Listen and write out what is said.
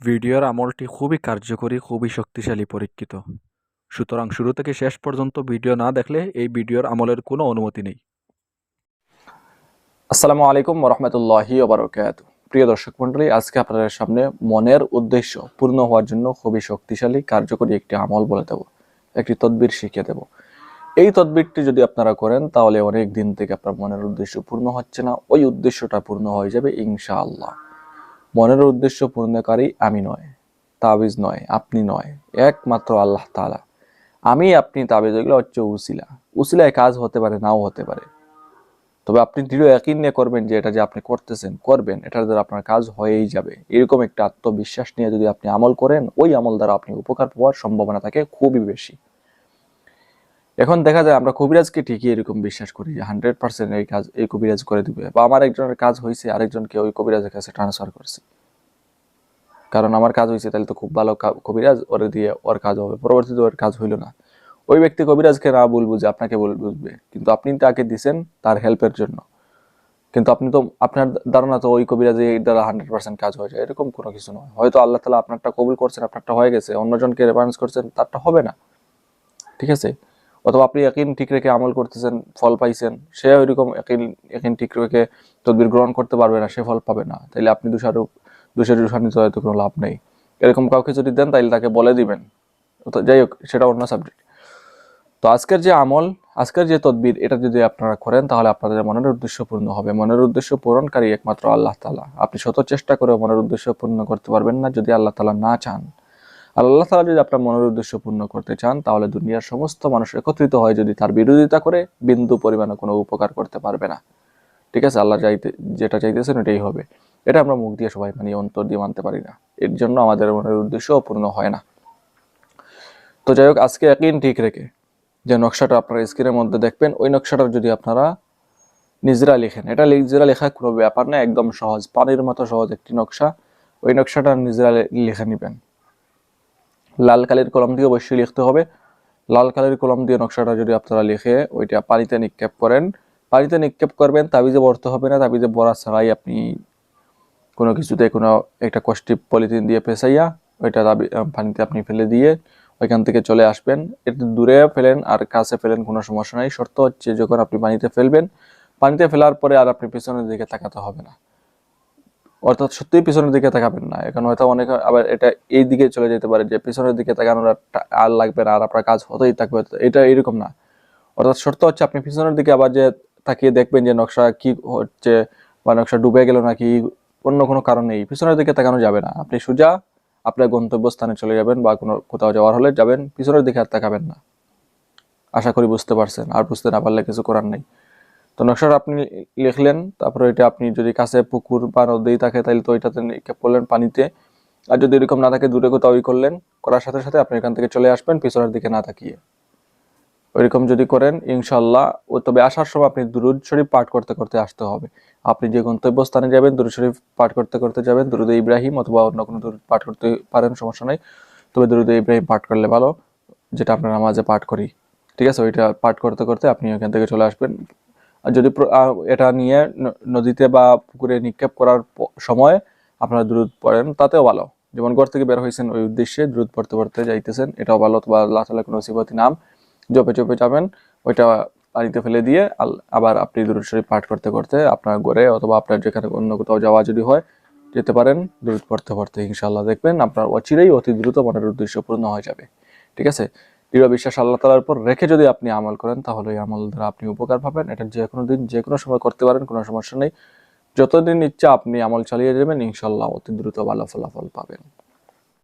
ভিডিওর আমলটি খুবই কার্যকরী, খুবই শক্তিশালী, পরীক্ষিত। সুতরাং শুরু থেকে শেষ পর্যন্ত ভিডিও না দেখলে এই ভিডিওর আমলের কোনো অনুমতি নেই। আসসালামু আলাইকুম রহমতুল্লাহি ওবরাকাত প্রিয় দর্শক মন্ডলী আজকে আপনাদের সামনে মনের উদ্দেশ্য পূর্ণ হওয়ার জন্য খুবই শক্তিশালী, কার্যকরী একটি আমল বলে দেব, একটি তদবির শিখিয়ে দেব। এই তদবিরটি যদি আপনারা করেন, তাহলে অনেক দিন থেকে আপনার মনের উদ্দেশ্য পূর্ণ হচ্ছে না, ওই উদ্দেশ্যটা পূর্ণ হয়ে যাবে ইনশাআল্লাহ। মনের উদ্দেশ্য পূর্ণকারী আমি নয়, তাবিজ নয়, আপনি নয়, একমাত্র আল্লাহ তাআলা। আমি, আপনি, তাবিজ, এগুলো হচ্ছে উসিলা। উসিলায় কাজ হতে পারে, নাও হতে পারে। তবে আপনি দৃঢ় একই নিয়ে করবেন যে এটা যে আপনি করতেছেন, করবেন, এটার দ্বারা আপনার কাজ হয়েই যাবে। এরকম একটা আত্মবিশ্বাস নিয়ে যদি আপনি আমল করেন, ওই আমল দ্বারা আপনি উপকার পাওয়ার সম্ভাবনা থাকে খুবই বেশি। এখন দেখা যায় আমরা কবিরাজকে ঠিকই এরকম বিশ্বাস করি, যে হান্ড্রেড পার্সেন্ট এই কাজ, এই কবিরাজ করে দিবে। বা আমার একজনের কাজ হয়েছে আরেকজনকে ওই কবিরাজের কাছে ট্রান্সফার করছি। কারণ আমার কাজ হয়েছে তাহলে তো খুব ভালো কবিরাজ ওরে দিয়ে ওর কাজ হবে। পরবর্তীতে ওর কাজ হইল না। ওই ব্যক্তি কবিরাজকে না বলব যে আপনাকে বুঝবে। কিন্তু আপনি তাকে দিছেন তার হেল্পের জন্য। কিন্তু আপনি তো, আপনার ধারণা তো ওই কবিরাজে এই দ্বারা হান্ড্রেড পার্সেন্ট কাজ হয়ে যায়। এরকম কোনো কিছু নয়। হয়তো আল্লাহ তালা আপনারটা কবুল করছেন, আপনারটা হয়ে গেছে, অন্যজনকে রেফারেন্স করছেন, তারটা হবে না। ঠিক আছে? অথবা আপনি একদিন ঠিক রেখে আমল করতেছেন, ফল পাইছেন, সে ওইরকম একদিন একদিন ঠিক রেখে তদবির গ্রহণ করতে পারবে না, সে ফল পাবে না। তাইলে আপনি দুষারোপ, দুষের দূষান্বিত হয়তো কোনো লাভ নেই। এরকম কাউকে যদি দেন, তাইলে তাকে বলে দিবেন। যাই হোক, সেটা অন্য সাবজেক্ট তো আজকের যে আমল, আজকের যে তদবির, এটা যদি আপনারা করেন, তাহলে আপনাদের মনের উদ্দেশ্য পূর্ণ হবে। মনের উদ্দেশ্য পূরণকারী একমাত্র আল্লাহ তালা আপনি শত চেষ্টা করে মনের উদ্দেশ্য পূর্ণ করতে পারবেন না যদি আল্লাহ তালা না চান। আল্লাহ তালা যদি আপনার মনের উদ্দেশ্য পূর্ণ করতে চান, তাহলে দুনিয়ার সমস্ত মানুষ একত্রিত হয় যদি তার বিরোধিতা করে, বিন্দু পরিমাণে কোনো উপকার করতে পারবে না। ঠিক আছে? আল্লাহ চাইতে, যেটা চাইতেছেন এটাই হবে। এটা আমরা মুখ দিয়ে সবাই মানি, অন্তর দিয়ে মানতে পারি না। এর জন্য আমাদের মনের উদ্দেশ্য পূর্ণ হয় না। তো যাই হোক, আজকে একদিন ঠিক রেখে যে নকশাটা আপনারা স্ক্রিনের মধ্যে দেখবেন, ওই নকশাটা যদি আপনারা নিজেরা লেখেন, এটা নিজেরা লেখা কোনো ব্যাপার না, একদম সহজ, পানির মতো সহজ একটি নকশা। ওই নকশাটা নিজেরা লিখে নেবেন। লাল কালির কলম দিয়ে অবশ্যই লিখতে হবে। লাল কালির কলম দিয়ে নকশাটা যদি আপনারা লিখে ওইটা পানিতে নিক্ষেপ করেন, পানিতে নিক্ষেপ করবেন, তাবিজে ভরতে হবে না, তাবিজে ভরা ছাড়াই আপনি কোনো কিছুতে কোনো একটা কষ্টি পলিথিন দিয়ে পেঁচাইয়া ওইটা তাবি- পানিতে আপনি ফেলে দিয়ে ওইখান থেকে চলে আসবেন। একটু দূরে ফেলেন আর কাছে ফেলেন কোনো সমস্যা নাই। শর্ত হচ্ছে যখন আপনি পানিতে ফেলবেন, পানিতে ফেলার পরে আর আপনি পেছনের দিকে তাকাতে হবে না। অর্থাৎ সত্যিই পিছনের দিকে তাকাবেন না। এখন হয়তো অনেকে আবার এটা এই দিকে চলে যেতে পারে যে পিছনের দিকে তাকানোর আর লাগবে না, আর আপনার কাজ হতেই থাকবে। এটা এরকম না। অর্থাৎ শর্ত হচ্ছে আপনি পিছনের দিকে আবার যে তাকিয়ে দেখবেন যে নকশা কি হচ্ছে বা নকশা ডুবে গেল নাকি, অন্য কোনো কারণ নেই। পিছনের দিকে তাকানো যাবে না। আপনি সোজা আপনার গন্তব্যস্থানে চলে যাবেন বা কোনো কোথাও যাওয়ার হলে যাবেন, পিছনের দিকে আর তাকাবেন না। আশা করি বুঝতে পারছেন। আর বুঝতে না পারলে কিছু করার নেই। তো নকশাটা আপনি লিখলেন, তারপরে এটা আপনি যদি কাছে পুকুর বা নদী থাকে তাহলে তো ওইটাতে করলেন পানিতে। আর যদি এরকম না থাকে, দূরে কোথাও করলেন, করার সাথে সাথে আপনি এখান থেকে চলে আসবেন, পিছনের দিকে না তাকিয়ে। ওইরকম যদি করেন ইনশাল্লাহ ও তবে আসার সময় আপনি দুরুদ শরীফ পাঠ করতে করতে আসতে হবে। আপনি যে গন্তব্যস্থানে যাবেন, দুরুদ শরীফ পাঠ করতে করতে যাবেন, দুরুদ ইব্রাহিম অথবা অন্য কোনো দুরুদ পাঠ করতে পারেন, সমস্যা নাই। তবে দুরুদ ইব্রাহিম পাঠ করলে ভালো, যেটা আপনার নামাজে পাঠ করি। ঠিক আছে? ওইটা পাঠ করতে করতে আপনি ওইখান থেকে চলে আসবেন। যদি এটা নিয়ে নদীতে বা পুকুরে নিক্ষেপ করার সময় আপনারা দ্রুত পড়েন, তাতেও ভালো। যেমন ঘর থেকে বের হয়েছেন ওই উদ্দেশ্যে দ্রুত পড়তে পড়তে যাইতেছেন, এটাও ভালো, অথবা আল্লাহ তালা কোনো সিবতী নাম জপে চপে যাবেন, ওইটা পানিতে ফেলে দিয়ে আবার আপনি দূর শরীফ পাঠ করতে করতে আপনার ঘরে অথবা আপনার যেখানে অন্য কোথাও যাওয়া যদি হয়, যেতে পারেন, দ্রুত পড়তে পড়তে ইনশাল্লাহ দেখবেন, আপনার অচিরেই অতি দ্রুত মনের উদ্দেশ্য পূর্ণ হয়ে যাবে। ঠিক আছে? দৃঢ় বিশ্বাস আল্লাহ তালার উপর রেখে যদি আপনি আমল করেন, তাহলে এই আমল দ্বারা আপনি উপকার পাবেন। এটা যে কোনো দিন যে কোনো সময় করতে পারেন, কোনো সমস্যা নেই। যতদিন ইচ্ছা আপনি আমল চালিয়ে যাবেন ইনশাল্লাহ অতি দ্রুত ভালো ফলাফল পাবেন।